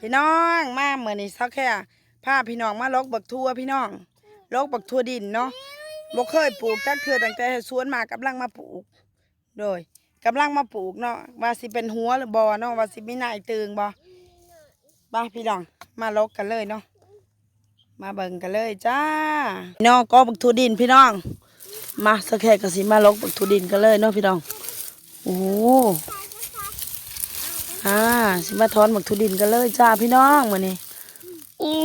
พี่น้องมาเหมือนนี่ซักแค่พาพี่น้องมาลกบักทั่วพี่น้องลกบักทั่วดินเนาะบ่เคยปลูกจักเทื่อตั้งแต่สวนมากำลังมาปลูก โดยกำลังมาปลูกเนาะว่าสิเป็นหัวหรือบ่เนาะว่าสิมีนายตึงบ่มาพี่น้องมาลกกันเลยเนาะมาเบิ่งกันเลยจ้าพี่น้องก็บักทั่วดินพี่น้อง มาสักแค่ก็สิมาลกบักทั่วดินกันเลยเนาะพี่น้องโอ้ โหอ่าสิมาถอนหมักทุดินกันเลยจ้าพี่น้องมานี่อู้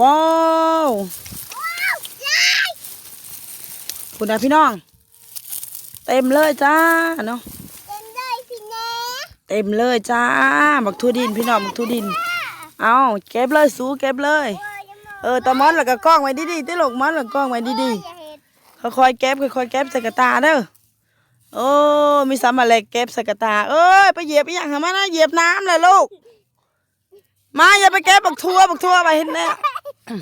ว้าวคุณนะพี่น้อง เต็มเลยจ้าเนาะเป็นเลยพี่แน่เต็มเลยจ้าหมักทุดินพี่น้องหมักทุดิน เอาเก็บเลยสูเก็บเลย เออตะมอนแล้วก็กล้องไว้ดีๆติลกมอนแล้วก็กล้องไว้ดีอย่าเห็นๆค่อยๆเก็บค่อยๆเก็บใส่กระตาเด้อ โอ้มีสามอะไรเก็บใส่กระตา เอ้ยไปเหยียบอีหยังหามานะเหยียบน้ำเลยลูก มาอย่าไปเก็บบักทั่วบักทั่วไปเห็นแน่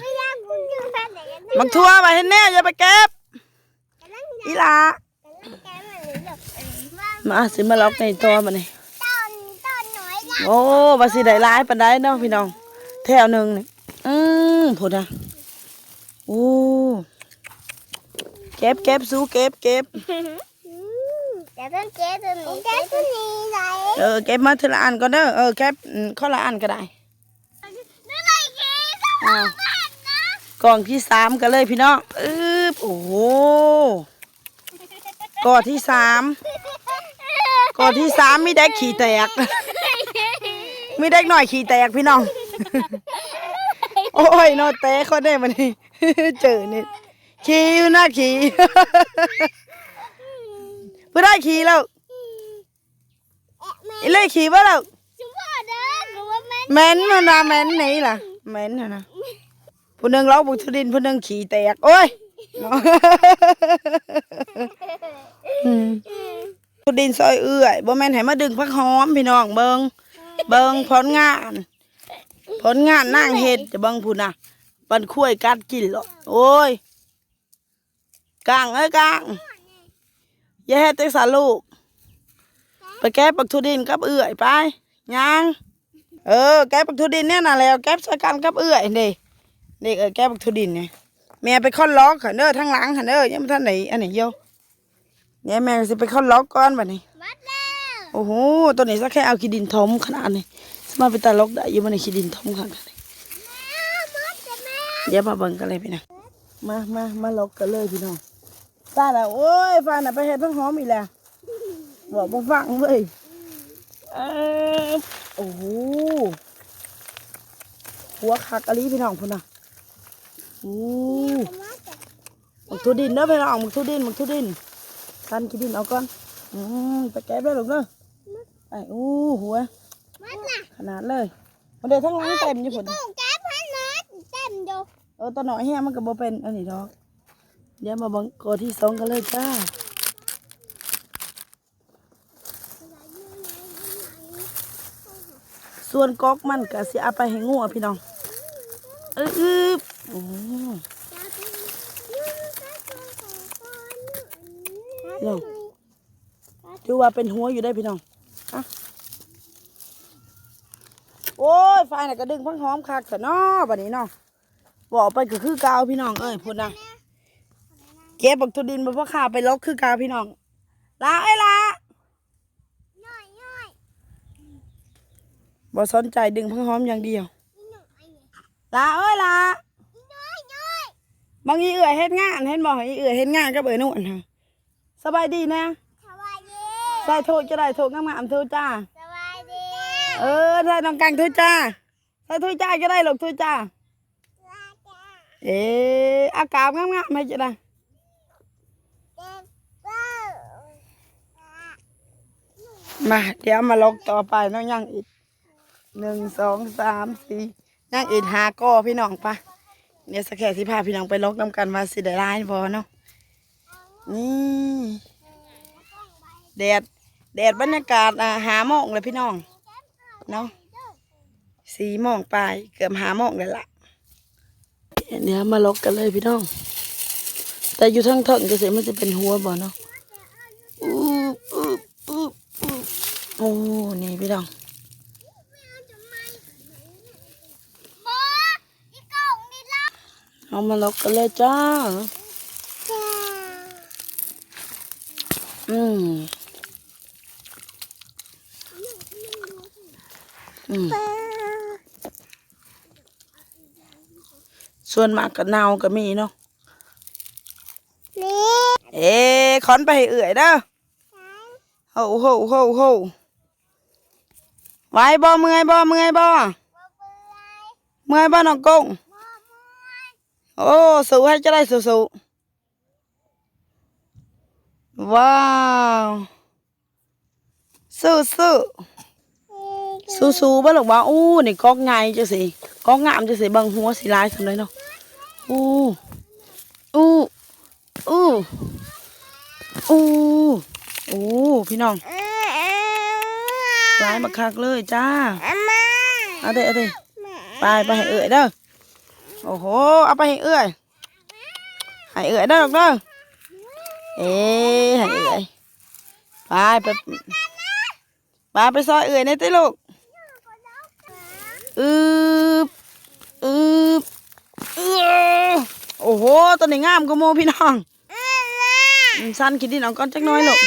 ไม่ยากคุณอยู่แค่ไหนกันบักทั่วไปเห็นแน่อย่าไปเก็บกำลังอีหลาแกมันหรือแบบว่ามาสิมาล็อกในตัวมันนี่ต้นต้นน้อยละโอ้บาสิได้หลายปานใดเนาะพี่น้อง แถวหนึ่งนี่อืมพูดนะโอ้เก็บเก็บสู้เก็บเก็บ แต่ต้นเจ๊ตัวนี้เจ๊ตัวนี้ไหนเออเก็บมาทีละอันก็เด้อเออเก็บอืมข้อละอันก็ได้นี่ไหนเจ๊สมอ้าวบัตินะกล่องที่สามกันเลยพี่น้องอึ๊บโอ้โหก่อนที่สามก่อนที่สามมีเด็กขี่แตกมีเด็กหน่อยขี่แตกพี่น้องโอ้ยนอแตกเขาได้มานี่เจอนี่ขี่อยู่หน้าขี่ เพื่อได้ขี่แล้วอีเล่ขี่ป่ะแล้วจุ๊บเด้อหรือว่าแม่แม่นมันนะแม่นไหนล่ะแม่นน่ะนะผู้หนึงเราบุกทุดินผู้หนึงขี่แตกโอ้ยเนาะอืมทุดินซอยเอื้อยบ่แม่นให้มาดึงพักหอมพี่น้องเบิงเบิงผลงาน ผลงานนางเฮ็ดจะเบิงพูนน่ะปันคุ้ยกัดกินหรอกโอ้ยกลางเอ้ยกลาง อย่าเฮ็ดจังสาลูก ไปแก้ปักทุดินกับเอื้อยไปยังเออแก้ปักทุดินเนี่ยน่ะแล้ว แก้ใส่กันกับเอื้อยนี่เด็กเออแก้ปักทุดินเนี่ยแม่ไปค้อนล็อกค่ะเด้อทั้งหลังค่ะเด้อยังไม่ทันไหนอันไหนเยอะเนี่ยแม่สิไปค้อนล็อกก่อนบัดนี้วัดแล้วโอ้โหตัวนี้สักแค่เอาขี้ดินถมขนาดนี้สมาไปตาล็อกได้อยู่มันในขี้ดินถมขนาดนี้แม่มัดจะแม่เดี๋ยวมาเบิ่งกันเลยพี่น้องมามามาล็อกกันเลยพี่น้อง ฟ้าน่ะโอ้ยฟ้าน่ะไปเฮ็ดเพิ่งหอมอีกแล้วบอกบ่ฟังเว้ยเออโอ้โหหัวคักอะลีพี่น้องพุ่นน่ะโอ้มัดจะหมึกทุดินเด้อพี่น้องหมึกทุดินหมึกทุดินทันขี้ดินเอาก่อนอืมไปแก้ได้หรอกเด้อไอ้โอ้หัวมัดน่ะขนาดเลยมันเดินทั้งหลังเต็มอยู่พุ่นกุ้งแก๊บพันมัดเต็มอยู่เออตัวหน่อยแห้งมันก็บ่เป็นอันนี้ดอก เดี๋ยวมาเบังกอที่สองกันเลยจ้าส่วนกอกมันก็สิเอาไปให้งัวพี่น้องเอออึบโอ้ลงถือว่าเป็นหัวอยู่ได้พี่น้องอะโอ้ยไฟน่ะก็ดึงพังหอมคักแต่นอบัดนี้เนาะบอกไปก็คือ กาวพี่น้องเอ้ยพูดนะ เก็บบักทุดินมาพ่อข้าไปลกคือกาวพี่น้องลาเอ้ยลาย่อยย่อยบ่สนใจดึงพังหอมอย่างเดียวอีหนุ่มไอ้เนี่ยลาเอ้ยลาย่อยย่อยบางอีเอื่อยเฮ็ดงานเห็นบ่อีเอื่อยเฮ็ดงานกับเอ้ยนุ่นฮะสบายดีนะสวัสดีใส่โทษจะได้โทษงามๆโทษจ้าสวัสดีเออใส่น้องกังโทษจ้าใส่โทษจ้าก็ได้ลูกโทษจ้าเอ๊ะอากาศงามๆให้จะได้ มา เดี๋ยวมาลกต่อไปน้องยังอีกหนึ่งสองสามสี่ยังอีกหาก้อพี่น้องปะเนี่ยสแกสิพาพี่น้องไปลกน้ำกันว่าสิได้ร้ายบอเนาะนี่แดดแดดบรรยากาศอ่าหาโมงเลยพี่น้องเนาะสี่โมงไปเกือบหาโมงเลยล่ะเดี๋ยวมาลกกันเลยพี่น้อง แต่อยู่ทั้งเถิงจะเสียมันจะเป็นหัวบ่เนาะ โอ้ นี่พี่ดองเอามาล็อกกันเลยจ้า อืม อืม ส่วนมากกับนาวก็มีเนาะเอ๊ขอนไปเอื่อยเด้อโหโหโหโห ไหวบ่เมื่อยบ่เมื่อยบ่เมื่อยบ่น้องกุ้งโอ้สู้ให้จะได้สู้ๆว้าวสู้สู้สู้สู้ๆบ่หรอกว่าอู้นี่กอกไงจังสิกอกงามจังสิเบิ่งหัวสิลายสำเลยเนาะอู้อู้อู้อู้อู้พี่น้อง ลายบักคักเลยจ้าอามาเอาเด้เอาเด้ไปไปให้เอื่อยเด้อโอ้โหเอาไปให้เอื่อยให้เอื่อยเด้อลูกเด้อเอ๊ะให้เอื่อยไปไปไปไปซอยเอื่อยในอยติลูกอืบอืบอือโอ้โหตัวนี้งามก็โมพี่น้องอืมสั้นขีดดินเอาก้อนจักหน้อยลูก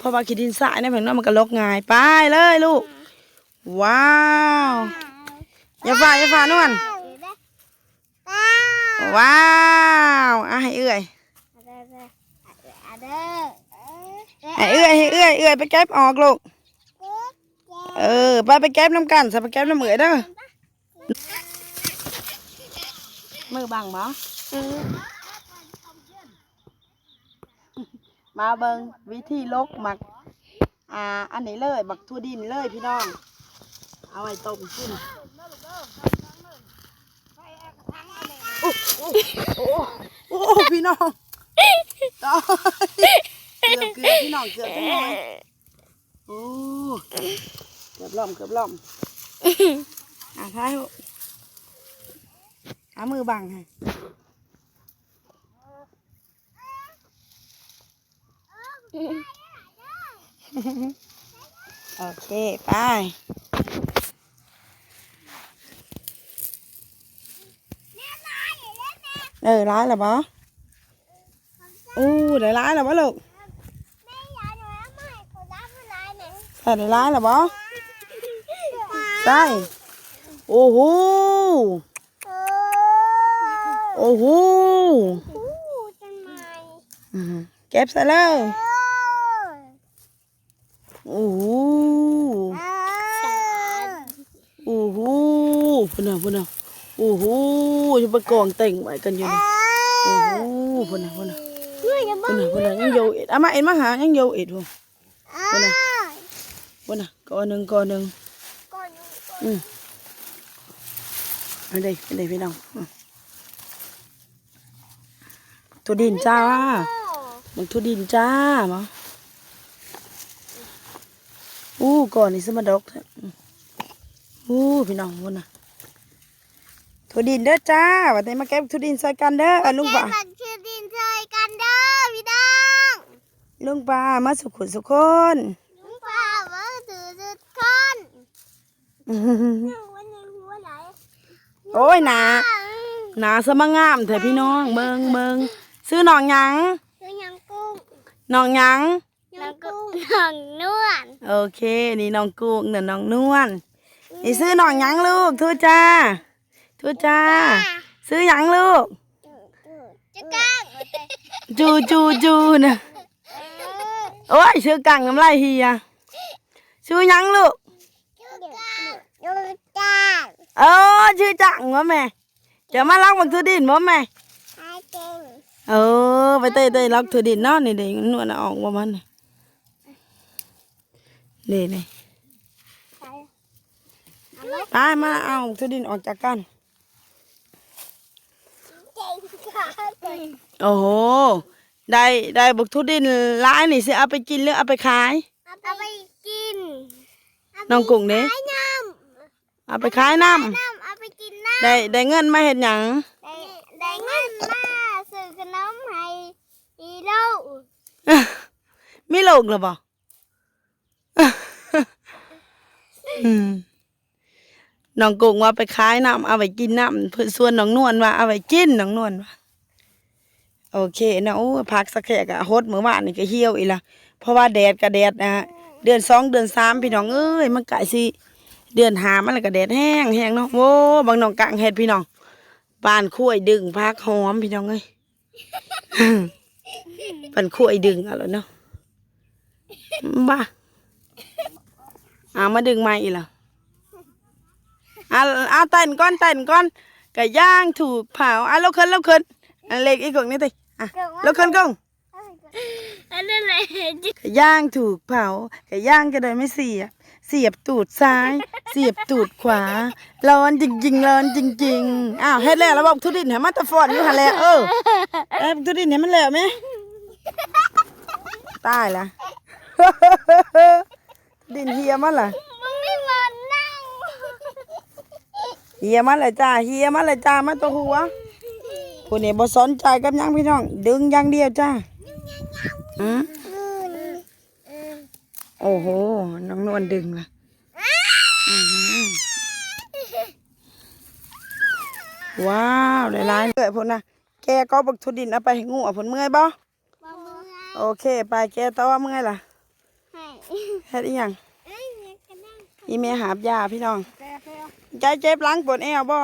เพราะว่าขีดดินสายเนี่ยเห็นว่ามันก็ลกง่ายไปเลยลูก ว้าวอย่าฝ่าอย่าฝ่านวลว้าวอะให้เอื่อยอาเด้อให้เอื่อยให้เอื่อยเอื่อยไปเก็บออกลูกเออไปไปเก็บน้ำกันใส่ไปเก็บน้ำเอื่อยเด้อมือบังบ่ มาเบิงวิธีลกหมัก อ่า อันนี้เลยบักทั่วดินเลยพี่น้อง เอาไว้ต้มกินโอ้โอ้โอ้โอ้พี่น้องตายเกือบเกือบพี่น้องเกือบจังหน่อยโอ้เกือบล่อมเกือบล่อมอะท้ายเอามือบังให้ โอเค ไปเออร้ายแล้วบ่อู้ได้ร้ายแล้วบ่ลูกแม่ยายหนูไม่ให้คนรับเวลาไหนใส่ได้ร้ายแล้วบ่ใส่โอ้โหโอ้โอ้โหโหจังไหมอืมเก็บใส่เลย โอ้ โอ้โห สาร โอ้โห พุ่นน่ะพุ่นน่ะโอ้โหจะไปกองเต่งไว้กันอยู่นี่โอ้โหพุ่นน่ะพุ่นน่ะเฮ้ยอย่าบ้าพุ่นน่ะพุ่นน่ะยังโยเอ็ดเอามาเอ็ดมาหายังโยเอ็ดพุ่นอ่าพุ่นน่ะก้อนหนึ่งก้อนหนึ่งก่อนอยู่ก่อนอืมเอาเด้เอาเด้พี่น้องอืมทุดินจ้ามึงทุดินจ้ามาอู้ก่อนนี่สมาดอกเถอะอืมอู้พี่น้องพุ่นน่ะ ทุดินเด้อจ้าวันนี้มาเก็บทุดินใส่กันเด้ออะลุงป่าแกมันชื่อดินใจกันเด้อพี่น้องลุงป่ามาสุขุนสุคนลุงป้าว่าถือจุดก้อนอื้อหือวันนี้หัวไหลโอ้ยหนาหนาสมงามเถอะพี่น้องเบิงเบิงซื้อหนองหยังคือยังกุ้งหนองหยังยังกุ้งหนังนวลโอเค นี่น้องกุ้งเนี่ยน้องนวลนี่ซื้อหนองหยังลูกทูจ้า ทูจ้า ซื้อหยังลูก จะก้างจูจูจูนะโอ้ยชื่อกังน้ำลายเฮียชื่อหยังลูกยูจ้าเออชื่อจังวะแม่จะมาลักบักทุดินวะแม่ไอเก่งเออไปเตยเตยลักทุดินเนาะนี่เด็กนวลน่ะออกว่ามันนี่นี่นี่ไปมาเอาทุดินออกจากกัน เก่งค่ะเก่ง โอ้โห ได้ได้บุกทุดินร้ายนี่สิเอาไปกินหรือเอาไปขาย เอาไปกินน้องกุ้งเด้ไอ้น้เอาไปขายน้ำน้ำเอาไปกินน้ำได้ได้เงินมาเห็นหยังำได้ได้เงินมาซื้อขนมให้อีโลกมีลูกหรือเปล่าอืมน้องกุ้งว่าไปขายน้ำเอาไว้กินน้ำเพื่อส่วนน้องนวลว่าเอาไว้กินน้องนวลว่า โอเคนะโอ้พักสักแค่กะฮดเมื่อวานนี่ก็เหี่ยวอีละเพราะว่าแดดก็แดดนะฮะเดือนสองเดือนสามพี่น้องเอ้ยมันไก่สิเดือนหามันล้วก็แดดแห้งแห้งเนาะโอ้บางน้องกลางเฮ็ดพี่น้องปานคุ้ยดึงพักหอมพี่น้องเอ้ยปานคุ้ยดึงอะไรเนาะบ้าเอามาดึงมาอีล้วอะเอาเต้นก้อนเต้นก้อนก่ย่างถูกเผาอะลุกขึ้นลุกขึ้นอันเล็กอีกของนี้ติ อะลุกขึ้นก้องอันนั้นแหละไก่ย่างถูกเผาไก่ย่างก็เลยไม่เสียบเสียบตูดซ้าย เสียบตูดขวา ร้อนจริงๆร้อนจริงๆ อ้าวเฮ็ดแล้วแล้วบอกทุดินให้มันตะฟอนอยู่หั่นแหละเออเอ้ยทุดินให้มันแล้วไหมตายละดินเฮียมันล่ะมึงไม่มานั่งเฮียมันเลยจ้าเฮียมันเลยจ้ามาตัวหัว คนนี้บ่สนใจกับหยังพี่น้อง ดึงอย่างเดียวจ้าอืมโอ้โห น้องนวลดึงละอื้อหือว้าวหลายๆเลยพุ่นนะแกก็บักทุดินเอาไปให้งูเอาพุ่นเมื่อยบ่มาเมือโอเค ไปแกต่อเมื่อยล่ะให้เฮ็ดอีหยังเอ้ยเนี่ยกันนั่งอีเมหาบยาพี่น้องแป๊บเดียวใจเจ็บหลังปวดแอวบ่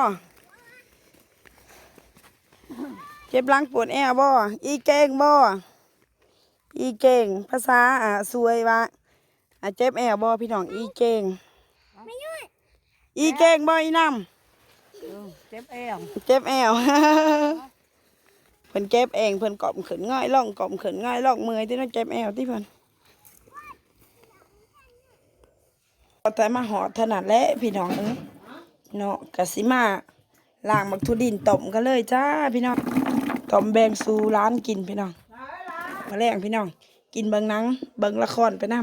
เจ็บหลังปวดแอวบ่อีเก่งบ่อีเก่ง ภาษาอ่าสวยว่าอ่าเจ็บแอวบ่พี่น้องอีเก่งไม่ยุ่งอีเก่งบ่อีน้เจ็บแอวำเจ็บแอวเพิ่นเจ็บเองเพิ่นกล่อมขึ้นง่ายล่องกล่อมขึ้นง่ายล่องเมื่อยที่นั่นเจ็บแอวที่เพิ่นแต่มาหอดถนัดและพี่น้องเอ้ยเนาะกะสิมาล้างบักทุดินต้มกันเลยจ้าพี่น้อง ต้มแบงสู่ร้านกินพี่น้องมาแรงพี่น้อง กินเบิงหนัง เบิงละครไปนํ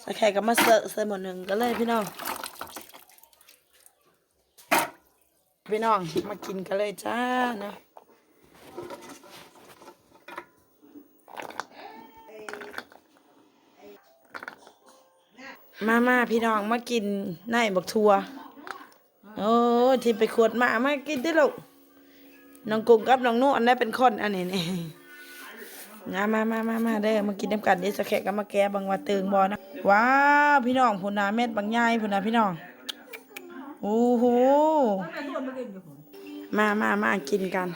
ใส่ไข่กับมาเสิร์ฟใส่หมดหนึ่งกันเลยพี่น้อง พี่น้องมากินกันเลยจ้านะ มามาพี่น้องมากินในบักทัวโอ้ที่ไปขวดมามากินได้ลูกน้องกุ้งกับน้องนุ่นได้เป็นคนอันนี้นี่นะมามามามาเด้อมากินน้ำกันเดี๋ยวจะแขกกับมาแกบางว่าตึงบอนะว้าวพี่น้องพูนาเม็ดบางใหญ่พูนาพี่น้องโอ้โหมามามากินกัน